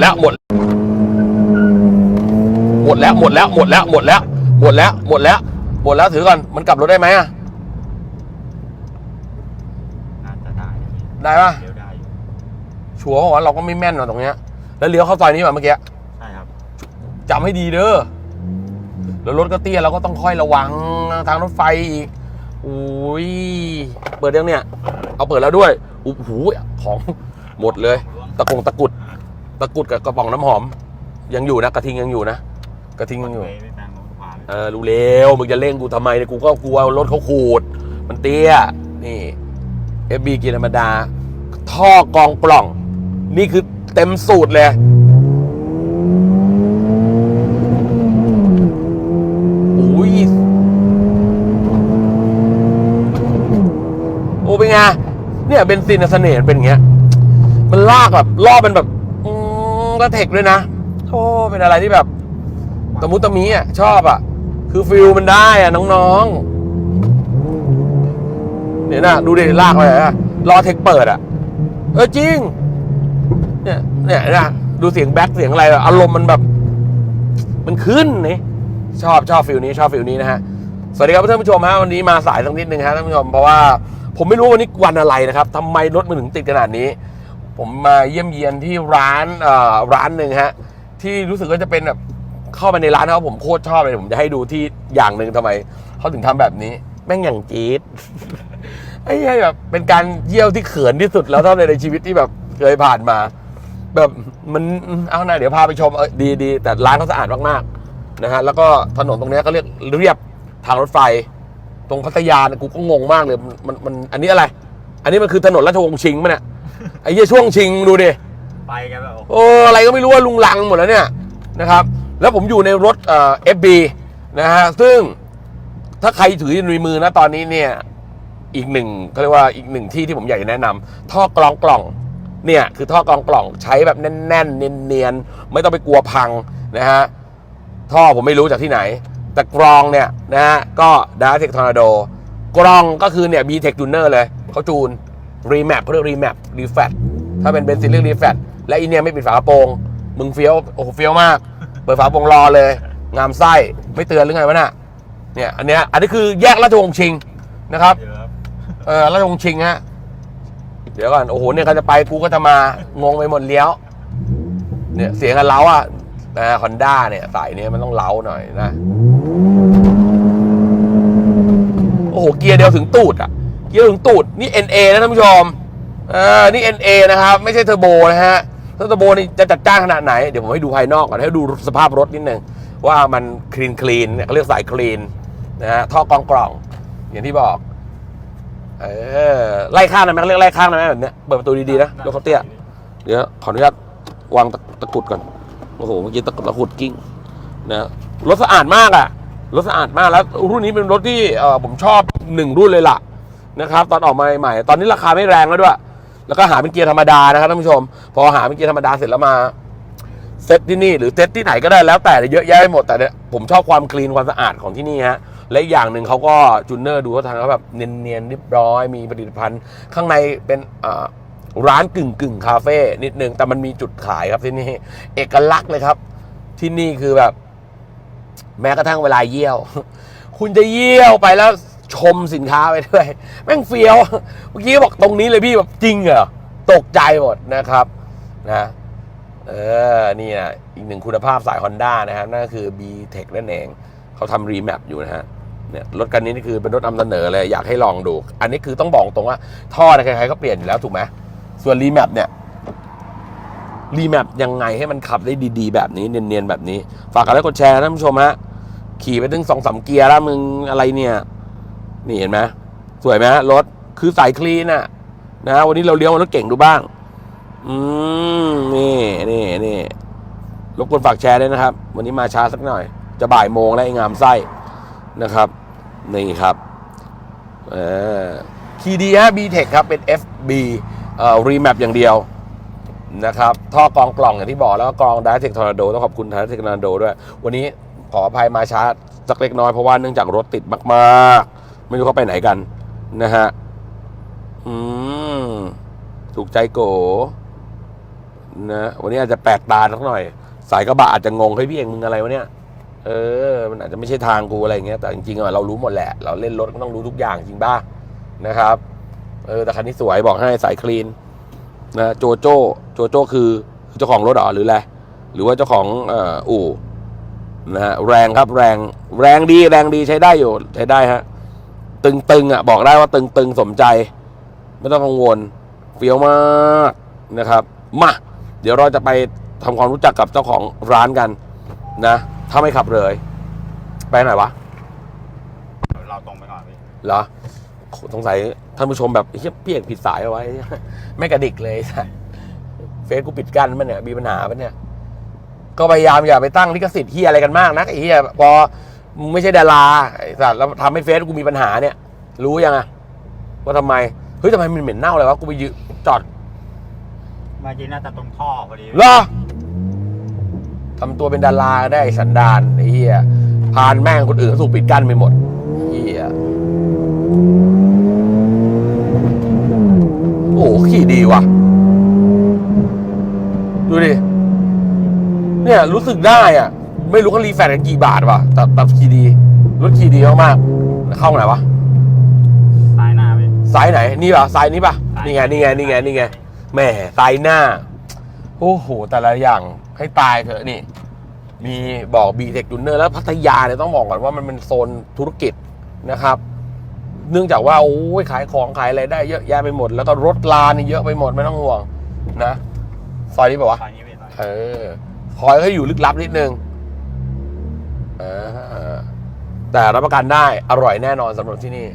แล้วหมด หมดแล้วหมดแล้วหมดแล้วหมดแล้ว หมดแล้ว หมดแล้ว หมดแล้วถือก่อนมันกลับรถได้ไหมอะน่าจะได้นะพี่ได้ปะเลี้ยวได้อยู่ชัวร์ว่าเราก็ไม่แม่นหรอกตรงเนี้ย แล้วเลี้ยวเข้าซอยนี้มาเมื่อกี้ใช่ครับจำให้ดีเด้อแล้วรถก็เตี้ยเราก็ต้องค่อยระวังทางรถไฟอีกอุ้ยเปิดยังเนี่ย เอาเปิดแล้วด้วยโอ้โหของหมดเลย ตะกงตะกรุด ตะกรุดกับกระป๋องน้ำหอม ยังอยู่นะกระทิงยังอยู่นะกระทิงยังอยู่ ไปไปทางโน้นขวาเลยเออรู้เร็วมึงจะเร่งกูทำไมเนี่ยกูก็กลัวรถเขาขูด มันเตี้ย นี่ FB กีธรรมดา ท่อกองปล่อง นี่คือเต็มสูตรเลย อุ้ย โอ้เป็นไงเนี่ยเบนซินน่ะเสน่ห์มันเป็นอย่างเงี้ย มันลากแบบรอบมันแบบ กระเทกด้วยนะโอ้เป็นอะไรที่แบบตะมุตะมีอะชอบอะ คือฟิลมันได้อะน้องๆเนี่ยนะดูดิลากไปอะรอเทคเปิดอะ เออจริง เนี่ยเนี่ยนะดูเสียงแบ็คเสียงอะไรอารมณ์มันแบบ มันขึ้นนี่ชอบชอบฟิลนี้ชอบฟิลนี้นะฮะสวัสดีครับท่านผู้ชมฮะวันนี้มาสายสักนิดนึงฮะท่านผู้ชมเพราะว่าผมไม่รู้วันนี้วันอะไรนะครับทำไมรถมันถึงติดขนาดนี้ ผมมาเยี่ยมเยียนที่ร้านร้านหนึ่งฮะที่รู้สึกว่าจะเป็นแบบเข้าไปในร้านเขาผมโคตรชอบเลยผมจะให้ดูที่อย่างหนึ่งทำไมเขาถึงทำแบบนี้ แม่งอย่างจี๊ดไอ้แบบเป็นการเยี่ยวที่เขินที่สุดแล้วเท่าในในชีวิตที่แบบเคยผ่านมา แบบมันเอาหน่าเดี๋ยวพาไปชมเออดีดีแต่ร้านเขาสะอาดมากๆนะฮะแล้วก็ถนนตรงนี้ยเขาเรียกเรียบทางรถไฟ ตรงพัทยาเนี่ยกูก็งงมากเลยมันมันมันอันนี้อะไร อันนี้มันคือถนนราชวงศ์ชิงมั้ยเนี่ย ไอ้เหี้ยช่วงชิงดูดิ ไปกันแบบโอ้อะไรก็ไม่รู้ว่าลุงลังหมดแล้วเนี่ยนะครับ แล้วผมอยู่ในรถเอ่อ FB นะฮะ ซึ่งถ้าใครถืออยู่ในมือนะตอนนี้เนี่ย อีกหนึ่งเขาเรียกว่าอีกหนึ่งที่ที่ผมอยากจะแนะนำท่อกรองกล่องเนี่ยคือท่อกรองกล่องใช้แบบแน่น ๆ เนียนๆไม่ต้องไปกลัวพังนะฮะ ท่อผมไม่รู้จากที่ไหน แต่กรองเนี่ยนะฮะก็ดาร์เทคทอร์นาโดกรองก็คือเนี่ย b t e c h Tuner เลยเขาจูน รีแมปเรียกรีแมปรีแฟตถ้าเป็นเบนซินเรียกรีแฟตและอีเนี่ยไม่ปิดฝากระโปรง มึงเฟี้ยวโอ้โหเฟี้ยวมาก เปิดฝากระโปรงรอเลย งามไส้ไม่เตือนหรือไงวะน่ะเนี่ยอันเนี้ยอันนี้คือแยกราชวงศ์ชิงนะครับเยอะครับเออแล้วลงชิงฮะเดี๋ยวก่อนโอ้โหเนี่ยก็จะไปกูก็จะมางงไปหมดเลี้ยวเนี่ยเสียงกันเล้าอะนะคอนด้าเนี่ยสายเนี้ยมันต้องเล้าหน่อยนะ โอ้โห เกียร์เดียวถึงตูดอะ เกียร์ถึงตูดนี่ NA นะท่านผู้ชมเออนี่ NA นะครับ ไม่ใช่เทอร์โบนะฮะถ้าเทอร์โบนี่จะจัดจ้านขนาดไหน เดี๋ยวผมให้ดูภายนอกก่อนให้ดูสภาพรถนิดนึงว่ามันคลีนคลีนเนี่ยเขาเรียกสายคลีนนะฮะท่อกรองกล่อง อย่างที่บอกเออไล่ข้างได้ไหมเขาเรียกไล่ข้างได้ไหมแบบเนี้ยเปิดประตูดีๆนะรถเขาเตี้ยเดี๋ยวขออนุญาตวางตะตะกรุดก่อนโอ้โหเมื่อกี้ตะกรุดตะกรุดกิ้งนะรถสะอาดมากอะรถสะอาดมากแล้วรุ่นนี้เป็นรถที่เออผมชอบหนึ่งรุ่นเลยล่ะ นะครับตอนออกมาใหม่ๆตอนนี้ราคาไม่แรงแล้วด้วย แล้วก็หาเป็นเกียร์ธรรมดานะครับท่านผู้ชม พอหาเป็นเกียร์ธรรมดาเสร็จแล้วมาเซตที่นี่หรือเซตที่ไหนก็ได้แล้วแต่เยอะแยะไปหมดแต่เนี่ยผมชอบความคลีนความสะอาดของที่นี่ฮะและอีกอย่างหนึ่งเขาก็จูนเนอร์ดูเขาทางเขาแบบเนียนๆเรียบร้อย มีผลิตภัณฑ์ ข้างในเป็นร้านกึ่งกึ่งคาเฟ่นิดนึงแต่มันมีจุดขายครับที่นี่เอกลักษณ์เลยครับ ที่นี่คือแบบ แม้กระทั่งเวลาเยี่ยว คุณจะเยี่ยวไปแล้ว ชมสินค้าไปด้วย แม่งเฟี้ยวเมื่อกี้บอกตรงนี้เลยพี่แบบจริงเหรอตกใจหมดนะครับนะเออนี่นะอีกหนึ่งคุณภาพสาย Honda นะครับนั่นก็คือ B-Tech นั่นเองเขาทำรีแมปอยู่นะฮะเนี่ยรถคันนี้นี่คือเป็นรถนำเสนอเลยอยากให้ลองดู อันนี้คือต้องบอกตรงว่าท่อใครๆก็เปลี่ยนอยู่แล้วถูกไหมส่วนรีแมปเนี่ยรีแมปยังไงให้มันขับได้ดีๆ แบบนี้เนียนๆแบบนี้ ฝากกันแล้วกดแชร์ท่านผู้ชมฮะขี่ไปถึงสองสามเกียร์แล้วมึงอะไรเนี่ย นี่เห็นไหมสวยไหมรถคือสายคลีนอะนะวันนี้เราเลี้ยวรถเก่งดูบ้าง อืมนี่นี่นี่รบกวนฝากแชร์ด้วยนะครับ วันนี้มาช้าสักหน่อย จะบ่ายโมงแล้วไอ้งามไส้นะครับ นี่ครับเออคีดีฮะ B-Tech ครับ เป็น FB เอ่อรีแมปอย่างเดียวนะครับ ท่อกรองกล่องอย่างที่บอกแล้วก็กรอง d i เทคทอร์นาโดต้องขอบคุณ d i เทคทอร์นาโดด้วย วันนี้ขออภัยมาช้าสักเล็กน้อยเพราะว่าเนื่องจากรถติดมากๆ ไม่รู้เขาไปไหนกัน นะฮะ อืม ถูกใจโกนะ วันนี้อาจจะแปลกตาสักหน่อย สายกระบะอาจจะงงเฮ้ยพี่เองมึงอะไรวะเนี่ย เออ มันอาจจะไม่ใช่ทางกูอะไรเงี้ย แต่จริงๆอะเรารู้หมดแหละ เราเล่นรถก็ต้องรู้ทุกอย่างจริงป่ะ นะครับ เออ แต่คันนี้สวยบอกให้สายคลีน นะ โจโจ้ โจโจ้คือเจ้าของรถหรอหรืออะไร หรือว่าเจ้าของออู่นะฮะ แรงครับแรง แรงดี แรงดีใช้ได้อยู่ ใช้ได้ฮะ ตึงๆอะบอกได้ว่าตึงๆสมใจ ไม่ต้องกังวลเฟี้ยวมากนะครับมาเดี๋ยวเราจะไปทำความรู้จักกับเจ้าของร้านกันนะ ถ้าไม่ขับเลย ไปไหนวะเราตรงไปก่อนพี่เหรอสงสัยท่านผู้ชมแบบเฮียเปียกผิดสายเอาไว้ ไม่กระดิกเลยสัสเฟซกูปิดกั้นมันเนี่ยมีปัญหาปะเนี่ย ก็พยายามอย่าไปตั้งลิขสิทธิ์เฮียอะไรกันมากนะไอ้เฮียพอ มึงไม่ใช่ดาราไอ้สัสแล้วทำให้เฟซกูมีปัญหาเนี่ย รู้ยังอะว่าทำไมเฮ้ยทำไมมันเหม็นเน่าเลยวะกูไปยืนจอดเมื่อกี้น่าจะตรงท่อพอดีเหรอทำตัวเป็นดาราได้ไอ้สันดานไอ้เฮียพานแม่งคนอื่นเขาถูกปิดกั้นไปหมดเฮียโอ้โหขี่ดีว่ะ ดูดิเนี่ยรู้สึกได้อะ ไม่รู้เขารีแฟนกันกี่บาทว่ะแต่แต่ขี่ดีรถขี่ดีมากๆเข้าไหนวะซ้ายหน้าพี่ซ้ายไหนนี่ป่ะซ้ายนี้ป่ะซ้ายนี่ไงนี่ไงนี่ไงนี่ไงแหม่ซ้ายหน้า โอ้โหแต่ละอย่างให้ตายเถอะนี่ มีบอกบีเทคจูเนอร์แล้วพัทยาเนี่ยต้องบอกก่อนว่ามันเป็นโซนธุรกิจนะครับ เนื่องจากว่าโอ้ยขายของขายอะไรได้เยอะแยะไปหมด แล้วก็รถลานี่เยอะไปหมดไม่ต้องห่วงนะซอยนี้ป่าวะซอยนี้พี่ซอยเออคอยเขาอยู่ลึกลับนิดนึงอ่า แต่รับประกันได้อร่อยแน่นอนสำหรับที่นี่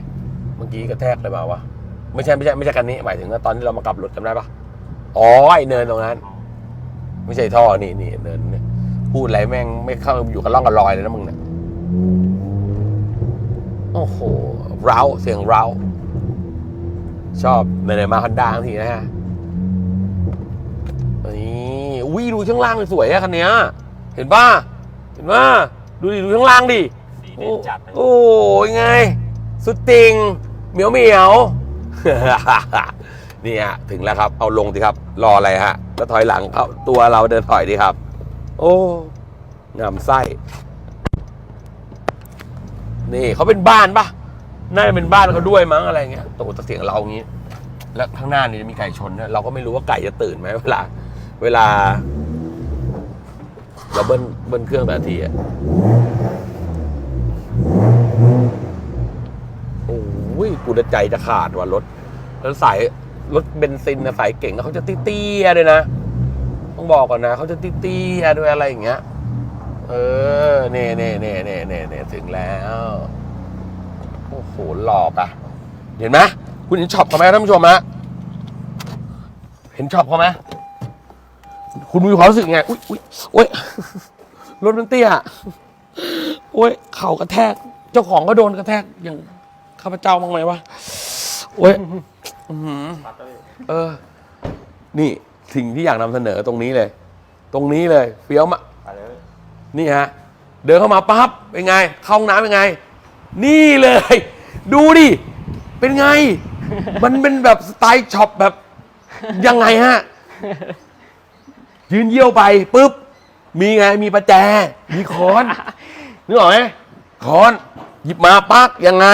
เมื่อกี้กระแทกเลยเปล่าวะไม่ใช่ไม่ใช่ไม่ใช่กันนี้หมายถึงว่าตอนที่เรามากลับรถจำได้ปะอ๋อไอเนินตรงนั้น ไม่ใช่ท่อนี่นี่เนินเนี่ยพูดอะไรแม่งไม่เข้าอยู่กับร่องกับรอยเลยนะมึงเนี่ยโอ้โหเร้าเสียงเร้าชอบในไหนๆมาฮอนด้างทีนะฮะนี่อุ้ยดูข้างล่างสวยอะคันเนี้ย เห็นป่ะเห็นป่ะ ดูดิดูข้างล่างดิสีโอ้เด่นจัดเลยโอ้ยไง สุดติงเหมียวเหมียว นี่ฮะถึงแล้วครับ เอาลงสิครับ รออะไรฮะก็ถอยหลังเขาตัวเราเดินถอยดีครับ โอ้งามไส้ นี่เขาเป็นบ้านปะน่าจะเป็นบ้านเขาด้วยมั้งอะไรเงี้ยโตแต่เสียงเราอย่างงี้ แล้วข้างหน้านี่จะมีไก่ชนเนี่ยเราก็ไม่รู้ว่าไก่จะตื่นไหมเวลา เวลา เราเบิ้ลเบิ้ลเครื่องแต่ทีอะโอ้ยกูจะใจจะขาดว่ะรถ แล้วสายรถเบนซินนะสายเก่งเขาจะเตี้ยๆด้วยนะ ต้องบอกก่อนนะเขาจะเตี้ยๆด้วยอะไรอย่างเงี้ย เออเน่เน่เน่เน่เน่เน่ถึงแล้ว โอ้โหหลอกอะเห็นไหมคุณเห็นช็อปเขาไหมท่านผู้ชมฮะเห็นช็อปเขาไหม คุณมีความรู้สึกไง อุ้ยอุ้ยโอ้ยรถมันเตี้ยโอ้ยเข่ากระแทก เจ้าของก็โดนกระแทกอย่างข้าพเจ้าบ้างไหมวะโอ้ยเออ นี่สิ่งที่อยากนำเสนอตรงนี้เลย ตรงนี้เลยเฟี้ยวมะไปเลยนี่ฮะ เดินเข้ามาปั๊บเป็นไง เข้าห้องน้ำเป็นไง นี่เลย ดูดิ เป็นไง มันเป็นแบบสไตล์ช็อปแบบยังไงฮะ ยืนเยี่ยวไปปุ๊บมีไงมีประแจ มีค้อน นึกออกไหมค้อน หยิบมาปักยังไง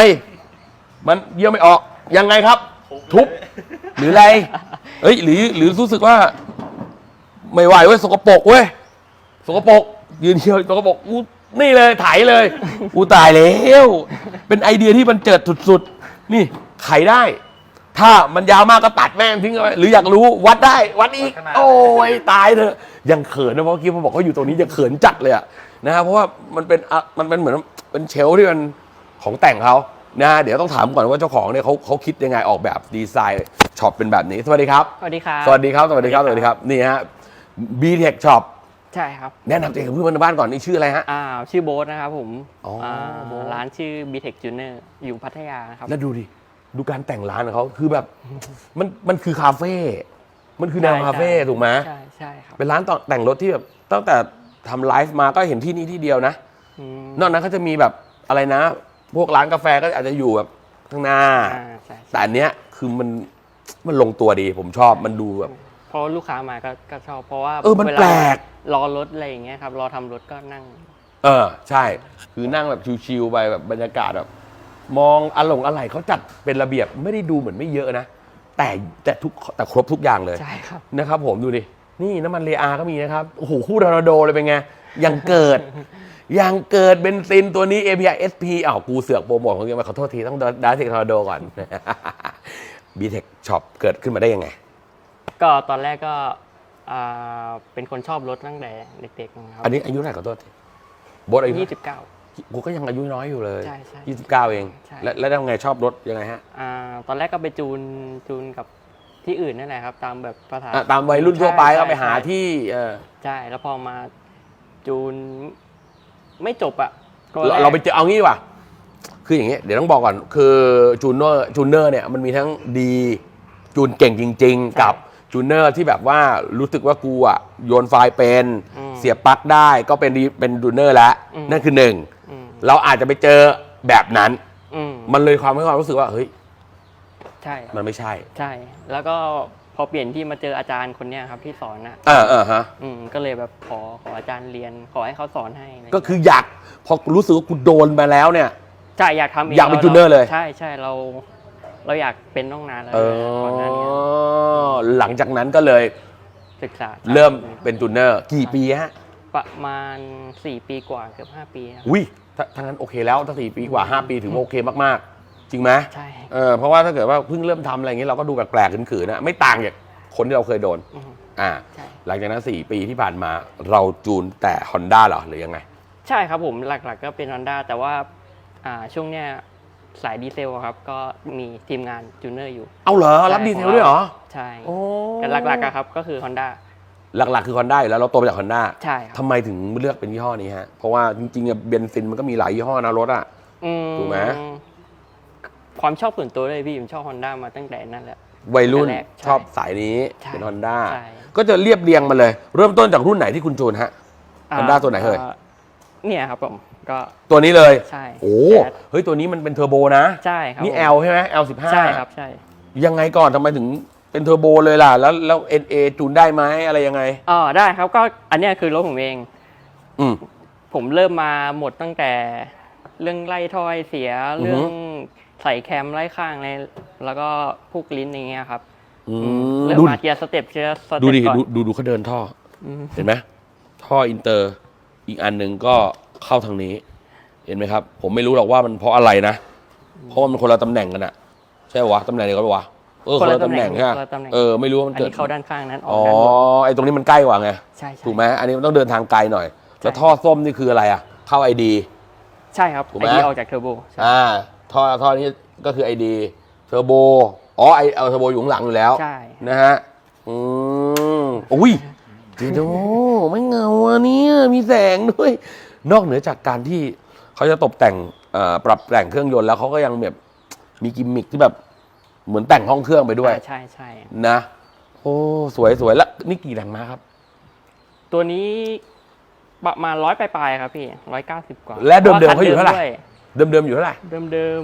มันเยี่ยวไม่ออกยังไงครับ ทุบหรืออะไรเอ้ยหรือหรือรู้สึกว่า ไม่ไหวเว้ยสกปรกเว้ยสกปรกยืนเที่ยวสกปรกอู้นี่เลยไถเลยอู้ตายแล้วเป็นไอเดียที่มันเจิดสุดๆนี่ไขได้ ถ้ามันยาวมากก็ตัดแม่งทิ้งเอาไว้หรืออยากรู้วัดได้วัดอีกโอ้ยตายเถอะยังเขินนะเพราะเมื่อกี้ผมบอกว่าอยู่ตรงนี้ยังเขินจัดเลยอะนะครับเพราะว่ามันเป็นอะมันเป็นเหมือนเป็นเชลฟ์ที่มันของแต่งเขานะเดี๋ยวต้องถามก่อนว่าเจ้าของเนี่ยเขาเขาคิดยังไงออกแบบดีไซน์ช็อปเป็นแบบนี้สวัสดีครับ สวัสดีครับสวัสดีครับสวัสดีครับสวัสดีครับนี่ฮะ B Tech Shop ใช่ครับแนะนำตัวเองกับเพื่อนในบ้านก่อนนี่ชื่ออะไรฮะ อ่าชื่อโบ๊ทนะครับผมอ๋ออ่าโบ๊ท ร้านชื่อ b t e c Junior อยู่พัทยานะครับ แล้วดูดิ ดูการแต่งร้านของเขาคือแบบมันมันคือคาเฟ่มันคือแนวใช่คาเฟ่ใช่ถูกไหมใช่ใช่ครับเป็นร้านแต่งรถที่แบบตั้งแต่ทำไลฟ์มาก็เห็นที่นี่ที่เดียวนะอืมนอกนั้นก็จะมีแบบอะไรนะ พวกร้านกาแฟก็อาจจะอยู่แบบข้างหน้าอ่าใช่แต่อันเนี้ยคือมันมันลงตัวดีผมชอบมันดูแบบพอราะลูกค้ามาก็ก็ชอบเพราะว่าเออมันวาแปลกรอรถอะไรอย่างเงี้ยครับรอทำรถก็นั่ง เออใช่ คือนั่งแบบชิวๆไปแบบบรรยากาศแบบ มองอลงอะไรเขาจัดเป็นระเบียบไม่ได้ดูเหมือนไม่เยอะนะ แต่แต่ทุกแต่ครบทุกอย่างเลยใช่ครับนะครับผมดูดิ นี่น้ำมันเรอาก็มีนะครับ โอ้โห คู่ทอร์นาโดเลยเป็นไง ยังเกิด ยังเกิดเบนซินตัวนี้ API SP อ้าวกูเสือกโปรโมทของยังมาขอโทษทีต้องดาร์เทคทอร์นาโดก่อน b t e c Shop เกิดขึ้นมาได้ยังไง ก็ตอนแรกก็อ่าเป็นคนชอบรถตั้งแต่เด็กๆนะครับอันนี้อายุเท่าไหร่ขอโทษทีโบทอายุยี่สิบเก้า กูก็ยังอายุน้อยอยู่เลย ใช่ใช่ยี่สิบเก้าเอง ใช่ แล้วแล้วทำไงชอบรถยังไงฮะอ่าตอนแรกก็ไปจูนจูนกับที่อื่นนั่นแหละครับ ตามแบบภาษาอะตามวัยรุ่นทั่วไปใช่ก็ไปหาใช่ที่เออใช่แล้วพอมาจูนไม่จบอะตัวเราแกเราไปเจอเอางี้ดีกว่า คืออย่างเงี้ยเดี๋ยวต้องบอกก่อน คือจูเนอร์จูเนอร์เนี่ยมันมีทั้งดีจูนเก่งจริง ๆ กับจูเนอร์ที่แบบว่ารู้สึกว่ากูอะโยนไฟล์เป็น อืมเสียบปลั๊กได้ก็เป็นดีเป็นจูเนอร์แล้ว อืม นั่นคือหนึ่งอืม เราอาจจะไปเจอแบบนั้น อืมมันเลยความให้ความรู้สึกว่าเฮ้ยใช่มันไม่ใช่ใช่ แล้วก็พอเปลี่ยนที่มาเจออาจารย์คนเนี้ยครับที่สอนอะเออเออฮะ อืมก็เลยแบบขอขออาจารย์เรียน ขอให้เขาสอนให้ะไรก็คืออยากพอรู้สึกว่ากูโดนมาแล้วเนี่ย ใช่อยากทำเองอยากเป็นรจูเนอร์เลย ใช่ใช่เรา เราอยากเป็นต้องนานแล้วเอก่อนหน้านี้อหลังจากนั้นก็เลยศึกษาเริ่มเป็นจูเนอร์ กี่ปีฮะ ประมาณ 4 ปีกว่าเกือบ5 ปีครับ อุ้ยถ้าถ้างั้นโอเคแล้วถ้าสี่ปีกว่า5ปีถือว่าโอเคมากๆ จริงไหมใช่ เออเพราะว่าถ้าเกิดว่าเพิ่งเริ่มทำอะไรอย่างเงี้ยเราก็ดูแปลกๆขืนๆนะไม่ต่างจากคนที่เราเคยโดน อืมอ่า ใช่ หลังจากนั้น 4 ปีที่ผ่านมาเราจูนแต่ Honda เหรอหรือยังไง ใช่ครับผมหลักๆก็เป็น Honda แต่ว่าอ่าช่วงเนี้ยสายดีเซลอะครับ ก็มีทีมงานจูเนอร์อยู่ เอาเหรอ รับใช่ดีเทลด้วยเหรอใช่โอ้แต่หลักๆอะครับก็คือ Honda หลักๆ คือ Honda อยู่แล้วเราโตมาจาก Honda ใช่ครับ ทำไมถึงเลือกเป็นยี่ห้อนี้ฮะ เพราะว่าจริงๆอะเบนซินมันก็มีหลายยี่ห้อนะรถอะ อืถูกไหม ความชอบส่วนตัวเลยพี่ผมชอบ Honda มาตั้งแต่นั้นแหละ วัยรุ่นแรกใช่ชอบสายนี้ใช่เป็น Honda ใช่ ก็จะเรียบเรียงมาเลย เริ่มต้นจากรุ่นไหนที่คุณจูนฮะ Honda ตัวไหนเอ่ยาเนี่ยครับผมก็ตัวนี้เลยใช่โอ้แจ๊ดเฮ้ยตัวนี้มันเป็นเทอร์โบนะ ใช่ครับนี่ ผม L ใช่ไหม L 15ใช่ครับใช่ ยังไงก่อนทำไมถึง เป็นเทอร์โบเลยล่ะ แล้วแล้ว NA จูนได้ไหมอะไรยังไงอ๋อได้ครับก็อันเนี้ยคือรถผมเอง อืม ผมเริ่มมาหมดตั้งแต่เรื่องไล่ถ้อยเสียอือฮึ เรื่องใส่แคมไล่ข้างอะไรแล้วก็พวกลิ้นอย่างเงี้ยครับอือืมมเริ่มดูมาเกียร์สเต็ปเกียร์สดูเต็ปดิก่อน ดูดูดูเขาเดินท่ออืมเห็นไหมท่ออินเตอร์ อีกอันหนึ่งก็เข้าทางนี้ เห็นไหมครับ ผมไม่รู้หรอกว่ามันเพราะอะไรนะ เพราะว่ามันคนละตำแหน่งกันอะใช่ปะวะตำแหน่งเดียวกันปะวะ เออคนละตำแหน่งใช่ไหมคนละตำแหน่ง เออไม่รู้ว่ามันอันเกิดนี้เข้าด้านข้างนั้นอออ๋กอด้านบนไอตรงนี้มันใกล้กว่าไงใช่ใช่ ถูกไหมอันนี้มันต้องเดินทางไกลหน่อย แล้วใช่ท่อส้มนี่คืออะไรอะเข้าไอดี ใช่ครับถูกไหไอมดีออกจากเทอร์โบใช่อ่าท่อท่อนี้ก็คือไอดีเทอร์โบอ๋อไอเอาเทอร์โบอยู่ข้างหลังอยู่แล้ว ใช่ นะฮะ อืมอุ้ยเดี๋ยวดูไม่เงาอะเนี่ยมีแสงด้วย นอกเหนือจากการที่เขาจะตกแต่งเอ่อปรับแต่งเครื่องยนต์แล้วเขาก็ยังแบบมีกิมมิคที่แบบ เหมือนแต่งห้องเครื่องไปด้วยใช่ใช่นะ โอ้สวยสวยแล้วนี่กี่แรงม้าครับ ตัวนี้ประมาณร้อยปลายๆครับพี่ร้อยเก้าสิบกว่าและเดิมๆเขาอยู่เท่าไหร่ด้วยเดิมๆอยู่เท่าไหร่เดิม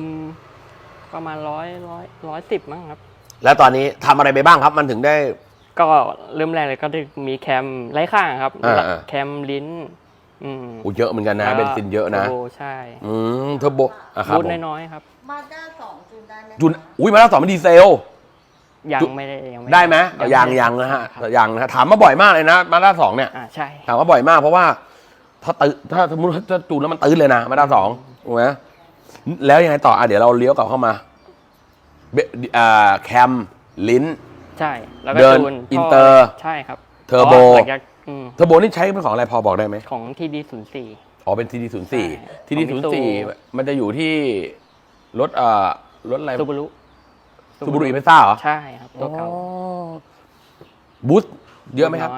ๆประมาณร้อยร้อยร้อยสิบมั้งครับ แล้วตอนนี้ทำอะไรไปบ้างครับ มันถึงได้ ก็เริ่มแรกเลยก็จะมีแคมไร้ข้างครับ อ่าๆ แคมลิ้น อืมโอ้เยอะเหมือนกันนะแล้วเบนซินเยอะนะทร์โบใช่อืมเทอร์โบอะครับบูทผมน้อยๆครับ มาด้าสองจูนได้ไหมจุนอุ้ยมาแล้วสองมันดีเซล ยังจุ ไม่ได้ยังไม่ได้ไหมยังไม่ยังนะฮะครับยังนะฮะถามมาบ่อยมากเลยนะมาด้าสองเนี่ย อ่าใช่ ถามมาบ่อยมากเพราะว่า ถ้าตื้อถ้าสมมติถ้าจูนแล้วมันตื้นเลยนะมาด้าสองถูกไหมแล้วยังไงต่ออะเดี๋ยวเราเลี้ยวกลับเข้ามาเบอ่าแคม ลิ้น ใช่ แล้วก็เดินจูนอินเตอร์ ใช่ครับเทอร์โบ พาะว่าหลังจาก อืมเทอร์โบนี่ใช้เป็นของอะไรพอบอกได้ไหมของทีดีศูนย์สี่ อ๋อเป็น TD 0 ใช่4 TD ของ 0 Mitsu 4มันจะอยู่ที่รถเอ่อรถอะไรซูบารุซูบูรุอิเมซ่าเหรอใช่ครับ ตัวเก่าบูสต์เยอะไหมครับ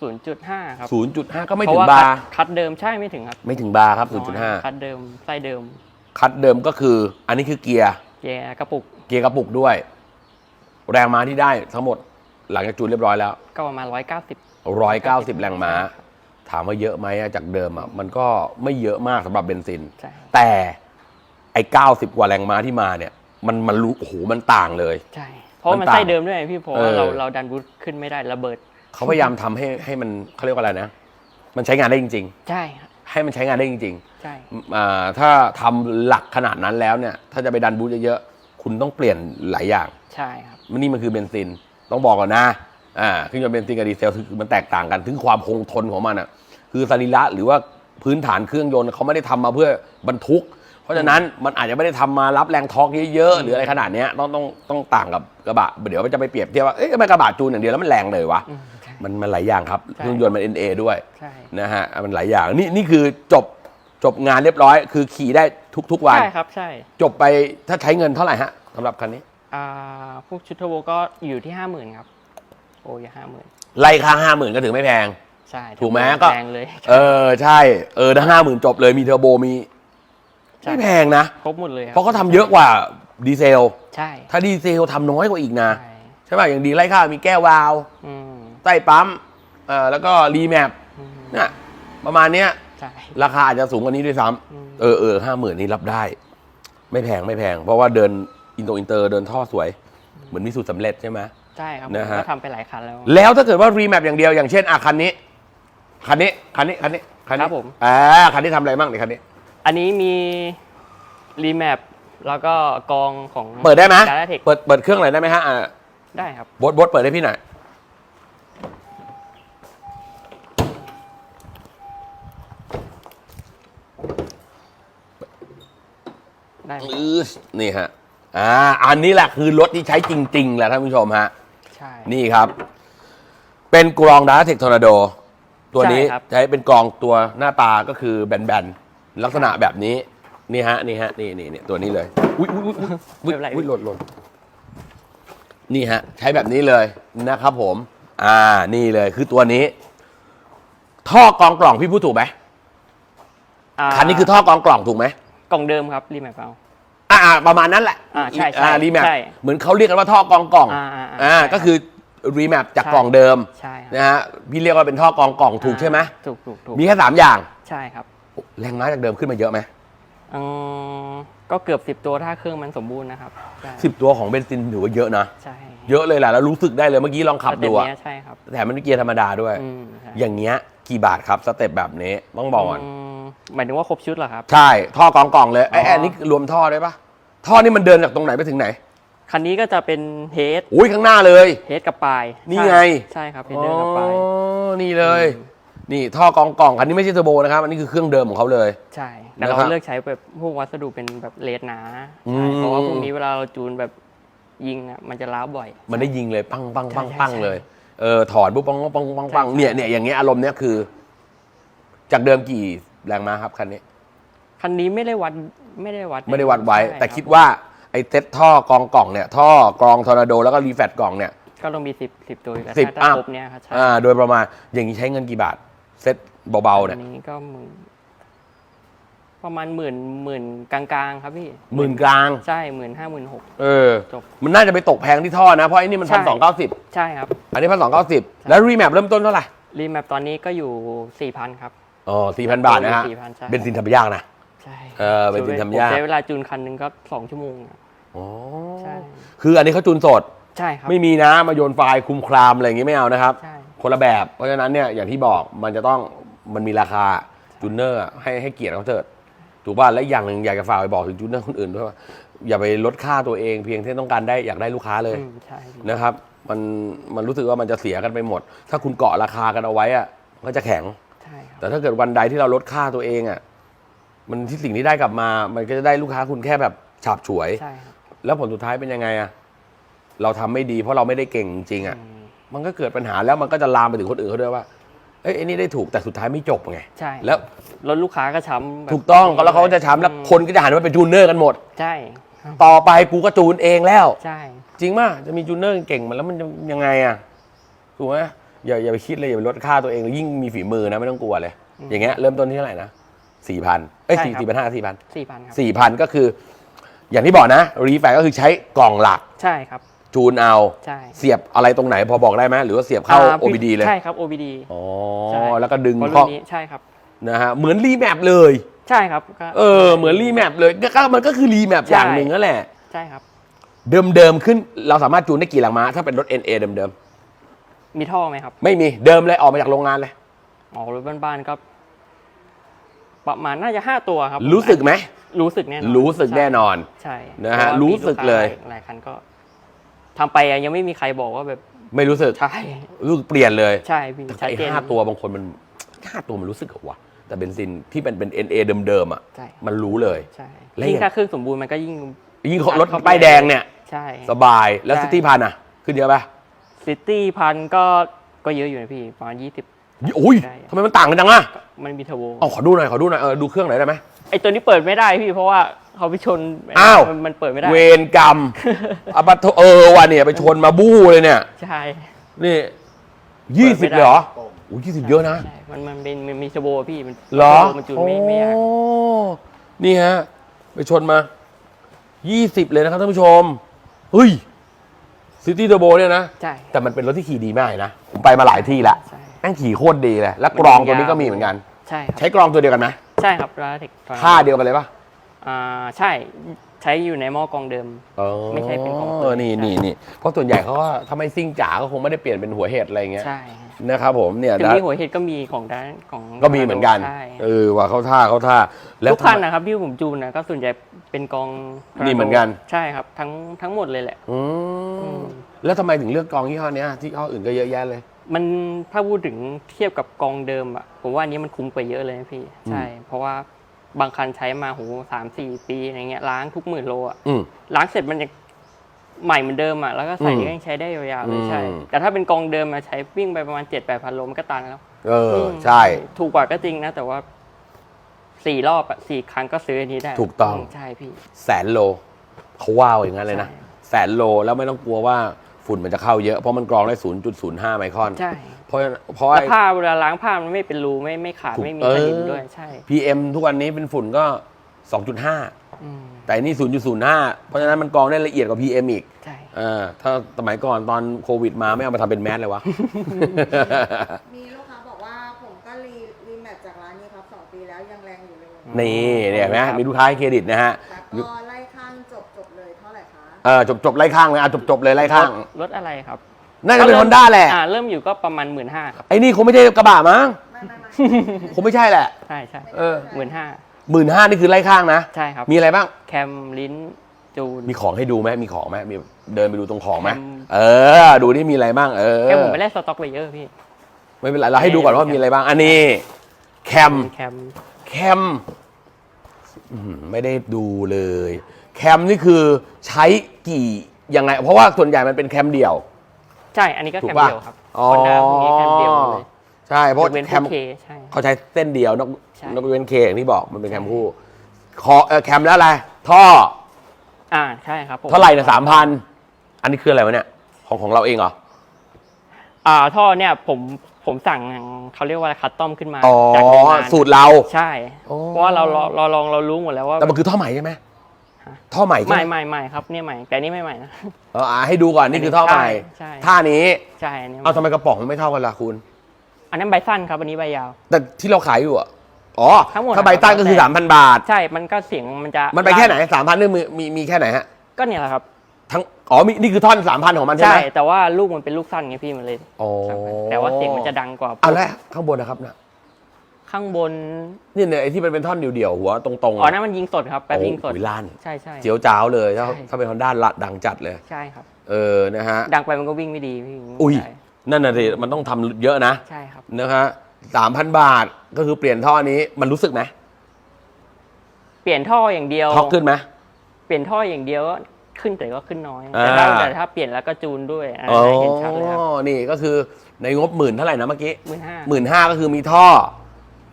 ศูนย์จุดห้าครับ0.5 ก็ไม่เพถึราะงว่าบาคัร์ดคัดเดิมใช่ไม่ถึงครับไม่ถึงบาร์ครับน้อยคัดเดิมไส้เดิม0.5คัดเดิมก็คือ อันนี้คือเกียร์ แย่กระปุกเกียร์กระปุกด้วย แรงม้าที่ได้ทั้งหมดหลังจากจูนเรียบร้อยแล้ว ก็ประมาณร้อยเก้าสิบ 190 แรงม้า ถามว่าเยอะไหมอะจากเดิมอะมันก็ไม่เยอะมากสำหรับเบนซิน ใช่ แต่ไอ้90 กว่าแรงม้าที่มาเนี่ย มันมันรู้โอ้โหมันต่างเลย ใช่ เพราะมันต่างไส้เดิมด้วยไงพี่เพราะว่าเออเราเราดันบูทขึ้นไม่ได้ระเบิด เขาพยายามทำให้ให้มันเขาเรียกว่าอะไรนะ มันใช้งานได้จริง ใช่ครับๆ ให้มันใช้งานได้จริงใช่ๆอ่าถ้าทำหลักขนาดนั้นแล้วเนี่ย ถ้าจะไปดันบูทเยอะๆ คุณต้องเปลี่ยนหลายอย่างใช่ครับ มันนี่มันคือเบนซิน ต้องบอกก่อนนะ อ่าเครื่องยนต์เบนซินกับดีเซลคือมันแตกต่างกันถึงความคงทนของมันอะคือสรีระหรือว่าพื้นฐานเครื่องยนต์เขาไม่ได้ทำมาเพื่อบรรทุก เพราะฉะนั้นมันอาจจะไม่ได้ทำมารับแรงทอร์กเยอะๆหรืออะไรขนาดเนี้ยต้องต้องต้องต่างกับกระบะเดี๋ยวมันจะไปเปรียบเทียบว่าเอ๊ะทำไมกระบะจูนอย่างเดียวแล้วมันแรงเลยวะอืมใช่มันมันหลายอย่างครับใช่เครื่องยนต์มัน NA ด้วยใช่นะฮะมันหลายอย่างนี่นี่คือจบจบงานเรียบร้อย คือขี่ได้ทุกทุกวันใช่ครับใช่ จบไปถ้าใช้เงินเท่าไหร่ฮะสำหรับคันนี้อ่าพวกชุดเทอร์โบก็อยู่ที่ห้าหมื่นครับ โอ้ยห้าหมื่นไล่ค่าห้าหมื่นก็ถึงไม่แพง ใช่ถูกไหมก็แรงเลย เออใช่เออถ้าห้าหมื่นจบเลยมีเทอร์โบมีใช่ไม่แพงนะครบหมดเลยคบเพราะเขาทำเยอะกว่าดีเซล ใช่ ถ้าดีเซลทำน้อยกว่าอีกนะ ใช่ใช่ป่ะอย่างดีไล่ค่ามีแก้ววาล์วอืมใต้ปั๊มเอ่อแล้วก็รีแมปอืมเนี่ยประมาณเนี้ยใช่ราคาอาจจะสูงกว่านี้ด้วยซ้อืมำเออเออห้าหมื่นนี้รับได้ ไม่แพงไม่แพง เพราะว่าเดินอินโตอินเตอร์เดินท่อสวย เหมือนมีสูตรสำเร็จใช่ไหม ใช่ครับนะฮะ ก็ทำไปหลายคันแล้ว แล้วถ้าเกิดว่ารีแมปอย่างเดียวอย่างเช่นอะคันนี้ คันนี้ คันนี้ คันนี้ คันนี้ครับผม อ่าคันนี้ทำอะไรบ้างเนี่ยคันนี้ อันนี้มีรีแมปแล้วก็กองของ เปิดได้ไหมดาราเทคเปิด เปิดเครื่องอะไรได้ไหมฮะอ่าได้ครับ บดบดเปิดให้พี่หน่อย ได้ครับ อือนี่ฮะ อ่า อันนี้แหละคือรถที่ใช้จริง ๆ แหละท่านผู้ชมฮะ ใช่ นี่ครับ เป็นกรองดาร์เทคทอร์นาโด ตัวนี้ใช่ครับ ใช้เป็นกรองตัวหน้าตาก็คือแบนๆ ลักษณะแบบนี้ นี่ฮะ นี่ฮะ นี่นี่นี่ตัวนี้เลย อุ้ยอุ้ยอุ้ยอุ้ยไม่เป็นไรอุ้ยหล่นหล่นนี่ฮะ ใช้แบบนี้เลยนะครับผม อ่า นี่เลยคือตัวนี้ ท่อกรองกล่องพี่พูดถูกไหม อ่าคันนี้คือท่อกรองกล่องถูกไหม กล่องเดิมครับรีแมปเอา อ่าประมาณนั้นแหละอ่าใช่ใช่รีแมปใช่เหมือนเขาเรียกกันว่าท่อกรองกล่องอ่าอ่าอ่าอ่าใช่ก็คือรีแมปจากใช่ กล่องเดิมใช่ครับนะฮะพี่เรียกว่าเป็นท่อกรองกล่องถูกใช่ไหมถูกถูกถูกมีแค่สามอย่างใช่ครับแรงม้าจากเดิมขึ้นมาเยอะไหมอืมก็เกือบสิบ10ตัวถ้าเครื่องมันสมบูรณ์นะครับใช่สิบตัวของเบนซินถือว่าเยอะนะใช่เยอะเลยแหละแล้วรู้สึกได้เลยเมื่อกี้ลองขับสเต็ดูปอะเนี้ยใช่ครับแถมมันเป็นเกียร์ธรรมดาด้วย อืมใช่อย่างเงี้ยกี่บาทครับสเต็ปแบบนี้ต้องบอกก่อนอืม หมายถึงว่าครบชุดเหรอครับ ใช่ ท่อกรองกล่องเลยไอ้อ๋อ ไอ้อันนี้รวมท่อได้ปะท่อนี่มันเดินจากตรงไหนไปถึงไหนคันนี้ก็จะเป็นเฮดอุ้ยข้างหน้าเลย เฮดกับปลายนี่ใช่ไง ใช่ครับเฮดเดอร์กับปลาย อ๋อนี่เลยนี่ท่อกรองกล่องคันนี้ไม่ใช่เทอร์โบนะครับ อันนี้คือเครื่องเดิมของเขาเลย ใช่แต่นะครับเราเลือกใช้แบบพวกวัสดุเป็นแบบเลดหนาอืใช่ม เพราะว่าพวกนี้เวลาเราจูนแบบยิงอะมันจะล้าวบ่อย มันได้ยิงเลยปังปังปังใช่ปังใช่เลย เออถอนปุ๊บปังปังปังปังใช่เนี่ยเนี่ยอย่างเงี้ยอารมณ์เนี้ยคือ จากเดิมกี่ แรงม้าครับคันนี้ คันนี้ไม่ได้วัดไม่ได้วัดไม่ได้วัดไว้ ใช่แต่รับคิดว่าไอ้เซ็ตท่อกรองกล่องเนี่ย ท่อกรองทอร์นาโดแล้วก็รีแฟตกล่องเนี่ย ก็ต้องมีสิบสิบตัวอยู่แล้วสิบถ้าถ้าอัพครบเนี้ยครับใช่อ่า โดยประมาณอย่างนี้ใช้เงินกี่บาท เซ็ตเบาๆเนี่ยอันนี้ก็หมื่นประมาณหมื่นหมื่นกลางๆ ครับพี่หมื่นกลาง ใช่หมื่นห้าหมื่นหก เออ จบมันน่าจะไปตกแพงที่ท่อนะ เพราะไอ้นี่มันใช่ พันสองเก้าสิบใช่ครับ อันนี้พันสองเก้าสิบแล้วรีแมปเริ่มต้นเท่าไหร่ รีแมปตอนนี้ก็อยู่สี่พันครับ อ๋อสี่พันบาทนะฮะ4,000ใช่เบนซินทำยากนะ ใช่เออเป็นจริงทำยาก ผมใช้เวลาจูนคันหนึ่งก็สองชั่วโมงอะอ๋อใช่คืออันนี้เขาจูนสด ใช่ครับ ไม่มีนะมาโยนไฟล์คุมครามอะไรอย่างงี้ไม่เอานะครับ ใช่ คนละแบบ เพราะฉะนั้นเนี่ยอย่างที่บอกมันจะต้องมันมีราคาจูนเนอร์อะให้ให้เกียรติเขาเถิดถูกป่ะและอีกอย่างหนึ่งอยากจะฝากไปบอกถึงจูนเนอร์คนอื่นด้วยว่าอย่าไปลดค่าตัวเองเพียงที่ต้องการได้อยากได้ลูกค้าเลย อืมใช่นะครับ มันมันรู้สึกว่ามันจะเสียกันไปหมด ถ้าคุณเกาะราคากันเอาไว้อะมันก็จะแข็งใช่ครับ แต่ถ้าเกิดวันใดที่เราลดค่าตัวเองอะมันที่สิ่งที่ได้กลับมา มันก็จะได้ลูกค้าคุณแค่แบบฉาบฉวย ใช่ครับแล้วผลสุดท้ายเป็นยังไงอะเราทำไม่ดีเพราะเราไม่ได้เก่งจริงๆอะอืมมันก็เกิดปัญหาแล้วมันก็จะลามไปถึงคนอื่นเขาด้วยว่าเอ้ยไอ้นี่ได้ถูกแต่สุดท้ายไม่จบไงใช่แล้วรถลูกค้าก็ช้ำแบบถูกต้องแล้วเขาก็จะช้ำแล้วคนก็จะหันมาเป็นจูนเนอร์กันหมด ใช่ครับต่อไปกูก็จูนเองแล้ว ใช่ จริงป่ะจะมีจูนเนอร์เก่งมันแล้วมันจะยังไงอะถูกไหม อย่าอย่าไปคิดเลยอย่าไปลดค่าตัวเองเลยยิ่งมีฝีมือนะไม่ต้องกลัวเลย อย่างเงี้ยเริ่มต้นที่เท่าไหร่นะสี่พันเอ้ยสี่สี่พันห้าสี่พันสี่พันครับ สี่พันก็คือ อย่างที่บอกนะรีแฟกก็คือใช้กล่องหลักใช่ครับ จูนเอาใช่เสียบอะไรตรงไหนพอบอกได้ไหมหรือว่าเสียบเข้า อ่ OBD เลยใช่ครับ OBD อ๋อใช่แล้วก็ดึงเพราะข้อรุ่นนี้ใช่ครับ นะฮะเหมือนรีแมปเลย ใช่ครับก็เออเหมือนรีแมปเลยก็ก็มันก็คือรีแมปใช่อย่างหนึ่งนั่นแหละ ใช่ครับ เดิมๆขึ้นเราสามารถจูนได้กี่แรงม้าถ้าเป็นรถ NA เดิม มีท่อไหมครับๆไม่มีเดิมเลยออกมาจากโรงงานเลยอ๋อรถบ้านๆก็ประมาณน่าจะห้าตัวครับผมรู้สึกไหมรู้สึกแน่นอนรู้สึกแน่นอน ใช่นะฮะพาว่ารู้สึกเลยมีกค้าหาหลายคันก็ทำไปอะยังไม่มีใครบอกว่าแบบ ไม่รู้สึกใช่รู้สึกเปลี่ยนเลยใช่พี่แต่ชัดไอ้เจนห้าตัวบางคนมันห้าตัวมันรู้สึกเหรอวะแต่เบนซินที่เป็นเป็น NA เดิมๆอะใช่มันรู้เลยใช่แล้วยิ่งอย่างถ้าเครื่องสมบูรณ์มันก็ยิ่งยิ่งรถเข้าไปป้ายแดงเนี่ย ใช่ สบายแล้วใช่ซิตี้พันอะ ขึ้นเยอะป่ะ ซิตี้พันก็ก็เยอะอยู่นะพี่ประมาณยี่สิบ โอ้ยใช่ทำไมมันต่างกันจังอะมันมีเทอร์โบ เอาขอดูหน่อยขอดูหน่อยเออดูเครื่องหน่อยได้ไหม ไอตัวนี้เปิดไม่ได้พี่เพราะว่าเขาไปชนอ้าว มันมันเปิดไม่ได้ เวรกรรมอะปัตโทเออวันเนี่ยไปชนมาบู้เลยเนี่ย ใช่ นี่ยี่สิบเปิดไม่ได้เลยเหรอโอ้ยี่สิบเยอะนะ ใช่มันมันเป็นมันมีเทอร์โบพี่มันเหรอทร์โบมันจูนไม่ไม่ยาก โอ้นี่ฮะ ไปชนมายี่สิบเลยนะครับท่านผู้ชม เฮ้ย ซิตี้เทอร์โบเนี่ยนะ ใช่ แต่มันเป็นรถที่ขี่ดีมากเลยนะ ผมไปมาหลายที่แล้วใช่ แม่งขี่โคตรดีเลย แล้วกรองตัวนี้ก็มีเหมือนกัน ใช่ครับใช้กรองตัวเดียวกันไหมใช่ครับราเทคท่าเดียวกันเลยปะอ่าใช่ใช้อยู่ในหม้อกรองเดิมอ๋อไม่ใช่เป็นของเออนี่นี่นี่เพราะส่วนใหญ่เขาก็ถ้าไม่ซิ่งจ๋าก็คงไม่ได้เปลี่ยนเป็นหัวเห็ดอะไรอย่างเงี้ย ใช่ นะครับผมเนี่ยถึงแล้วมีหัวเห็ดก็มีของด้านของก็มีเหมือนกันใช่เออว่าเขาท่าเขาท่าแล้วทุกคันทำไมนะครับที่ผมจูนนะก็ส่วนใหญ่เป็นกองนี่เหมือนกันใช่ครับ ทั้งทั้งหมดเลยแหละอือืมมแล้วทำไมถึงเลือกกองยี่ห้อเนี้ยที่ห้ออื่นก็เยอะแยะเลย มันถ้าพูดถึงเทียบกับกองเดิมอะผมว่าอันนี้มันคุ้มกว่าเยอะเลยนะพี่ใช่ เพราะว่าบางคันใช้มาโหสามสี่ปีอะไรเงี้ยล้างทุกหมื่นโลอะอืมล้างเสร็จมันยัง ใหม่เหมือนเดิมอะแล้วก็ใส่อืมก็ยังใช้ได้ยาวๆเลยอืมใช่แต่ถ้าเป็นกองเดิมอะใช้วิ่งไปประมาณเจ็ดแปดพันโลมันก็ตันแล้วเออมใช่ ถูกกว่าก็จริงนะ แต่ว่าสี่รอบอะสี่ครั้งก็ซื้ออันนี้ได้ถูกต้อง มใช่พี่ แสนโลเขาว้าวอย่างนั้นเลยนะ ใช่ แสนโลแล้วไม่ต้องกลัวว่าฝุ่นมันจะเข้าเยอะ เพราะมันกรองได้ 0.05 ไมครอน ใช่เพราะเพราะว่าแล้วผ้าเวลาล้างผ้ามันไม่เป็นรูไม่ไม่ขาดถูกไม่มีเออสนิมด้วยใช่ PM ทุกวันนี้เป็นฝุ่นก็ 2.5อืม แต่อันนี่ 0.05 เพราะฉะนั้นมันกรองได้ละเอียดกว่า PM อีกใช่เออถ้าสมัยก่อนตอนโควิดมาไม่เอามาทำเป็นแมสเลยวะ มีลูกค้าบอกว่าผมก็รีรีแมทจากร้านนี้ครับสองปีแล้วยังแรงอยู่เลย นี่เนี่ยเห็นไหมมีลูกค้าให้เครดิตนะฮะแล้วก็ไล่ข้างจบจบเลยเท่าไหร่คะเออจบจบไล่ข้างเลยอะจบจบเลยไล่ข้าง รถอะไรครับน่าจะเป็นฮอนด้าแหละ อ่าเริ่มอยู่ก็ประมาณหมื่นห้าครับ ไอ้นี่คงไม่ใช่กระบะมั้งไม่ไม่ไม่ คงไม่ใช่แหละ ใช่ใช่เออ หมื่นห้า หมื่นห้านี่คือไล่ข้างนะ ใช่ครับมีอะไรบ้าง แคมลิ้นจูน มีของให้ดูไหมมีของไหมมีเดินไปดูตรงของไหมแคม เออ ดูนี่มีอะไรบ้างเออแคมผมไม่ได้สต็อกไว้เยอะพี่ ไม่เป็นไรเราให้ดูก่อนว่ามีอะไรบ้าง อันนี้ แคม แคมแคมอื้อหือไม่ได้ดูเลย แคมนี่คือใช้กี่ยังไง เพราะว่าส่วนใหญ่มันเป็นแคมเดี่ยว ใช่ อันนี้ก็ถูแคกมป่ะเดียวครับอ๋อคอนด้าพวกนี้แคมเดียวหมดเลย ใช่เพราะยกเว้นแคมเคใช่ เขาใช้เส้นเดียวนกใช่ นกเว้นเคอย่างที่บอกมันเป็นแคมคู่คอเออแคมแล้วอะไรท่ออ่าใช่ครับผมเท่าไหร่นะสามพันอันนี้คืออะไรวะเนี่ยของของเราเองเหรอ อ่าท่อเนี่ยผมผมสั่งเขาเรียกว่าคัสตอมขึ้นมาอ๋อ จากโรงงานสูตรเรา ใช่อ๋อเพราะว่าเราเราเราลองเรารู้หมดแล้วว่า แต่มันคือท่อใหม่ใช่ไหมฮะ ท่อใหม่ใช่ไม่ไหมไม่ไม่ครับเนี่ยใหม่แต่นี่ไม่ใหม่นะ เอออะให้ดูก่อนนี่คือท่อใหม่ ใช่ท่านี้ ใช่อันนี้เอาทำไมกระป๋องมันไม่เท่ากันล่ะคุณ อันนั้นใบสั้นครับอันนี้ใบยาว แต่ที่เราขายอยู่อะอ๋อทั้งหมดถ้าใบตั้งก็คือแล้วแต่ สามพันบาท ใช่มันก็เสียงมันจะมันไปแค่ไหนสามพันนี่มีมีมีแค่ไหนฮะก็เนี่ยแหละครับ ทั้งอ๋อมีนี่คือท่อนสามพันของมันใช่ใช่ไหมแต่ว่าลูกมันเป็นลูกสั้นไงพี่มันเลยอ๋อแต่ว่าเสียงมันจะดังกว่าเอาแล้วข้างบนนะครับนะข้างบนนี่เนี่ยไอ้ที่มันเป็นท่อนเดี่ยวๆหัวตรงๆอ๋อนั่นมันยิงสดครับแป๊บยิงสดโอ้ยล้านใช่ใช่ เจียวจ้าวเลยถ้าใช่ ถ้าเป็นฮอนด้าละดังจัดเลย ใช่ครับ เออนะฮะ ดังไปมันก็วิ่งไม่ดีพี่อุ้ย ใช่ นั่นน่ะสิมันต้องทำเยอะนะใช่ครับ นะฮะสามพันบาทก็คือเปลี่ยนท่อนี้มันรู้สึกไหมเปลี่ยนท่ออย่างเดียว ท็อกขึ้นไหม เปลี่ยนท่ออย่างเดียวก็ขึ้นแต่ก็ขึ้นน้อยอ่าแต่ถ้าแต่ถ้าเปลี่ยนแล้วก็จูนด้วยอันอ๋อนั้นเห็นชัดเลยครับนี่ก็คือในงบหมื่นเท่าไหร่นะเมื่อกี้หมื่นห้าหมื่นห้าก็คือมีท่อ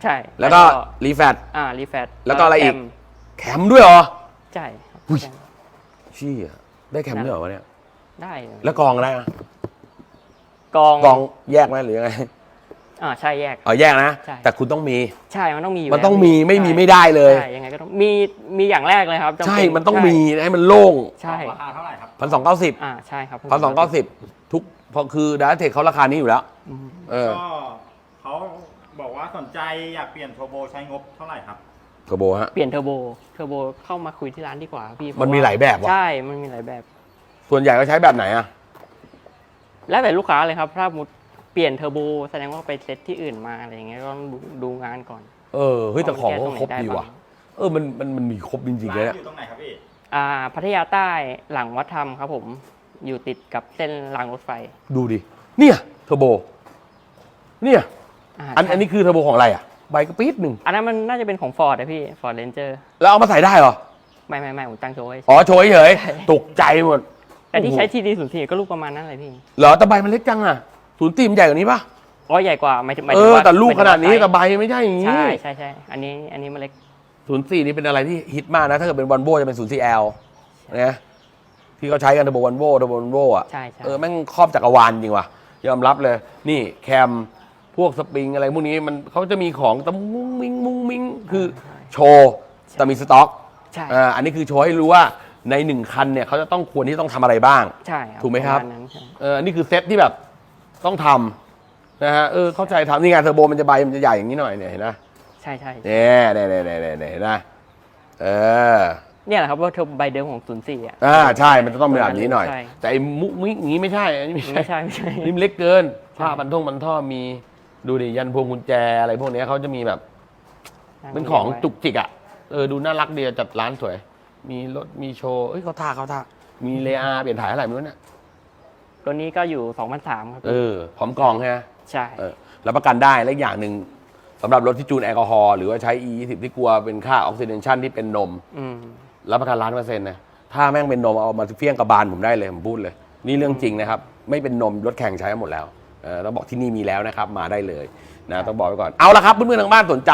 ใช่แล้วก็รีแฟต อ่ารีแฟตแล้วก็อะไรอีก แคมแคมด้วยเหรอ ใช่ครับอุ้ย เชี่ยได้แคมด้วยเหรอวะเนี่ย ได้แล้วกองอะไรอะ กองกองแยกไหมหรือยังไงอ่าใช่แยกอ๋อแยกนะ ใช่ แต่คุณต้องมี ใช่มันต้องมียู่มันต้องแล้วมีไม่มีใช่ไม่ได้เลย ใช่ยังไงก็ต้องมีมีอย่างแรกเลยครับจำเป็ใช่มันต้องใช่มีให้มันโล่งใช่ราคาเท่าไหร่ครับพันสองเก้าสิบอ่าใช่ครับพันสองเก้าสิบทุกเพราะคือดาร์เทคเขาราคานี้อยู่แล้ว อืมเออก็เขาบอกว่าสนใจอยากเปลี่ยนโทโบใช้งบเท่าไหร่ครับ กระโบฮะ เปลี่ยนเทอร์โบเทอร์โบเข้ามาคุยที่ร้านดีกว่าพี่เพระมันมีหลายแบบว่ะ ใช่มันมีหลายแบบ ส่วนใหญ่ก็ใช้แบบไหนอะ แล้วแต่ลูกค้าเลยครับถ้าสมมุดเปลี่ยนเทอร์โบแสดงว่าไปเซตที่อื่นมาอะไรอย่างเงี้ยก็ต้องดูดูงานก่อน เออเฮ้ยแต่ของว่าก็มันครบแก้ตรงไหนดีได้ว่ะบ้างเออมันมันมันมีครบจริงๆเลยร้านเนี่ยอยู่ตรงไหนครับพี่ อ่า พัทยาใต้หลังวัดธรรมครับผมอยู่ติดกับเส้นรางรถไฟดูดิเนี่ยเทอร์โบเนี่ยาอันใช่อันนี้คือเทอร์โบของอะไรอะใบกระปี๊ดหนึ่งอันนั้นมันน่าจะเป็นของฟอร์ดนะพี่ฟอร์ดเรนเจอร์แล้วเอามาใส่ได้เหรอ ไม่ไม่ไม่ผมตั้งโชว์ไว้อ๋อโชว์เฉยๆตกใจหมด แต่ที่โอ้โหใช้ทีดีศูนย์สี่ก็ลูกประมาณนั้นเลยพี่เหรอแต่ใบมันเล็กจังอะศูนย์ตีมนใหญ่กว่านี้ปะอ๋อใหญ่กว่าหมายถึงหมายเอถึงอว่าแต่ลูกขนาดนี้หมยถึแต่งว่ใบไม่ใช่อย่างนี้ใช่ใช่ใช่อันนี้อันนี้มันเล็กศูนย์สี่นี่เป็นอะไรที่ฮิตมากนะ ถ้าเกิดเป็นวันโวจะเป็นศูนย์สี่แอลนะที่เขาใช้กันเทอร์โบวันโวเทอร์โบวันโวอะ ใช่ใช่ เออแม่งครอบจักรวาลจริงว่ะยอมรับเลย นี่แคมพวกสปริงอะไรพวกนี้มันเขาจะมีของตะมุ้งมิงมุ้งมิงคือโชว์แต่มีสต็อกใช่ อ่าอันนี้คือโชว์ให้รู้ว่า ในหนึ่งคันเนี่ยเขาจะต้องควรที่ต้องทำอะไรบ้าง ใช่ครับถูกไหมครับ ปะาณนั้นใช่เอออันนี้คือเซตที่แบบต้องทำนะฮะเออเข้าใจทำนี่ไงเทอร์โบมันจะใบมันจะใหญ่อย่างนี้หน่อยเนี่ยเห็นไหมใช่ใช่เนี่ยเนี่ยเนี่ยเนี่ยเนี่ยเห็นไหมเออเนี่ยแหละครับว่าเทอร์โบใบเดิมของศูนย์สี่อะ อ่าใช่มันจะต้องเป็นแบบนี้หน่อย ใช่ แต่ไอ้มุกมิกอย่างนี้ไม่ใช่อันนี้ไม่ไม่ใช่ใช่ไม่ใช่ นี่มันเล็กเกินผ้าบันทงบันท่อมีดูดิยันพวงกุญแจอะไรพวกเนี้ยเขาจะมีแบบ เป็นของจุกจิกอะเออดูน่ารักดีอะจัดร้านสวย มีรถมีโชว์เอ้ยเขาท่าเขาท่ามีเลอาเปลี่ยนถ่ายอะไรไม่รู้เนี่ยตัวนี้ก็อยู่2 0 0ครับเออพร้อมกองใช่ไหมใช่เออรับประกันได้และอีกอย่างหนึ่งสำหรับรถที่จูนแอลกอฮอล์หรือว่าใช้ E 2 0ที่กลัวเป็นค่าออกซิเดชันที่เป็นนมอืมรับประกันล้านเปอร์เซ็นต์นะถ้าแม่งเป็นนมเอามาเฟี้ยงกระบาลผมได้เลยผมพูดเลย นี่เรื่องจริงนะครับ ไม่เป็นนมรถแข่งใช้หมดแล้วเออต้องบอกที่นี่มีแล้วนะครับ มาได้เลยนะต้องบอกไว้ก่อนเอาละครับเพื่อนๆทางบ้านสนใจ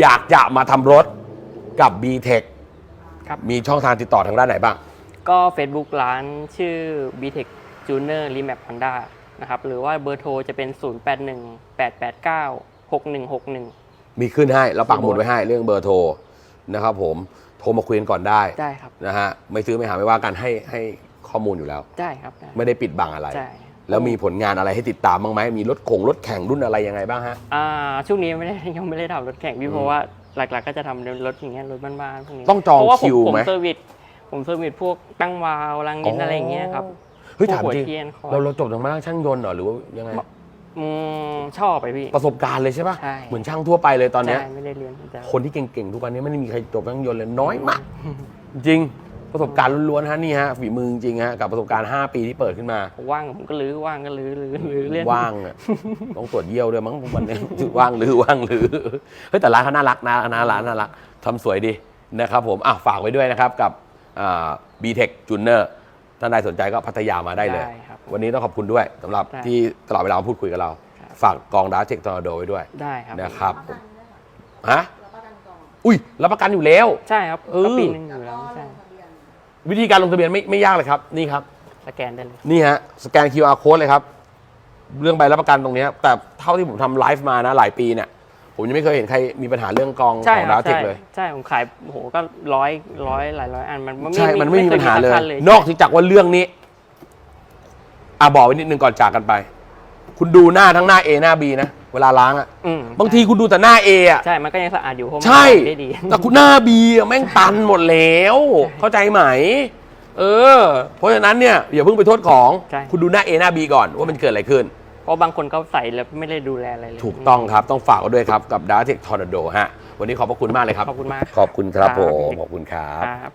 อยากจะมาทำรถกับ b t e c h ครับ มีช่องทางติดต่อทางด้านไหนบ้าง ก็ Facebook ร้านชื่อ BTEC Junior Remap Honda นะครับ หรือว่าเบอร์โทรจะเป็น 081 889 6161 มีขึ้นให้เราปักหมุดไว้ให้เรื่องเบอร์โทรนะครับผมโทรมาคุยกันก่อนได้ได้ครับ นะฮะไม่ซื้อไม่หาไม่ว่ากันให้ให้ข้อมูลอยู่แล้ว ได้ครับได้ไม่ได้ปิดบังอะไร ใช่แล้วมีผลงานอะไรให้ติดตามบ้างไหมมีรถขงรถแข่งรุ่นอะไรยังไงบ้างฮะ อ่าช่วงนี้ไม่ได้ยังไม่ได้ทำรถแข่งอืพี่มเพราะว่า หลักๆก็จะทำรถอย่างเงี้ยรถบ้านๆพวกนี้ต้องจองเพราะว่าผคิวผมไหม เซอร์วิสผมเซอร์วิสพวกตั้งวาล์วรังดินอะไรอย่างเงี้ยครับ เฮ้ยพวกถามหัวจริงเทียนคอย เราเราจบทางด้านช่างยนต์เหรอหรือว่ายังไง อืมชอบไปพี่ ประสบการณ์เลยใช่ปะใช่ เหมือนช่างทั่วไปเลยตอนเนี้ย ใช่ไม่ได้เรียนแต่ คนที่เก่งๆ ทุกวันนี้ไม่ได้มีใครจบช่างยนต์เลยน้อยมาก จริง ประสบการณ์ล้วนๆฮะนี่ฮะฝีมือจริงๆฮะกับประสบการณ์ 5 ปีที่เปิดขึ้นมา ว่างผมก็ลื้อว่างก็ลื้อลื้อลื้อเล่น ว่างอะต้องตรวจเยี่ยวด้วยมั้งวันนี้ ว่างหรือว่างหรือเฮ้ยแต่ร้านเขาน่ารักนะนะร้านน่ารักทำสวยดีนะครับผมอะฝากไว้ด้วยนะครับกับบีเทคจูเนอร์ท่านใดสนใจก็พัทยามาได้เลย ได้ครับวันนี้ต้องขอบคุณด้วยสำหรับได้ที่ตลอดเวลามาพูดคุยกับเรา ครับ ฝากกองดาเทคทอร์นาโดไว้ด้วยได้ครับ นะครับรับประกันด้วยค่ะฮะรับประกันกล่อง อุ้ยรับประกันอยู่แล้ว ใช่ครับเออ ก็ปีหนึงอแล้วยู่แล้ก็วลใช่งทะเบียน วิธีการลงทะเบียนไม่ไม่ยากเลยครับ นี่ครับ สแกนได้เลยนี่ฮะสแกน QR code เลยครับ เรื่องใบรับประกันตรงเนี้ยแต่เท่าที่ผมทำไลฟ์มานะหลายปีเนี่ยผมยังไม่เคยเห็นใครมีปัญหาเรื่องกองใช่ของคดารับวเทคใช่เลย ใช่ผมขายโอ้โหก็ร้อยร้อยหลายร้อยอันมันไม่ใช่มันไม่มีปัญหาเลยสักคันอกจากว่าเรื่องนี้อะบอกไว้นิดนึงก่อนจากกันไป คุณดูหน้าทั้งหน้า A หน้า B นะ เวลาล้างอะอืมบางทีคุณดูแต่หน้า A อะใช่ มันก็ยังสะอาดอยู่เพราะมันใช่ล้างได้ดี แต่คุณหน้า B อะแม่งตันหมดแล้ว เข้าใจไหม เออ เพราะฉะนั้นเนี่ยอย่าเพิ่งไปโทษของ ใช่ คุณดูหน้า A หน้า B ก่อนว่ามันเกิดอะไรขึ้น เพราะบางคนเขาใส่แล้วไม่ได้ดูแลอะไรเลย ถูกต้องครับ ต้องฝากไว้ด้วยครับ กับดาร์เทคทอร์นาโดฮะ วันนี้ขอบพระคุณมากเลยครับ ขอบคุณมากขอบคุณครับครับผม ขอบคุณครับ ครับ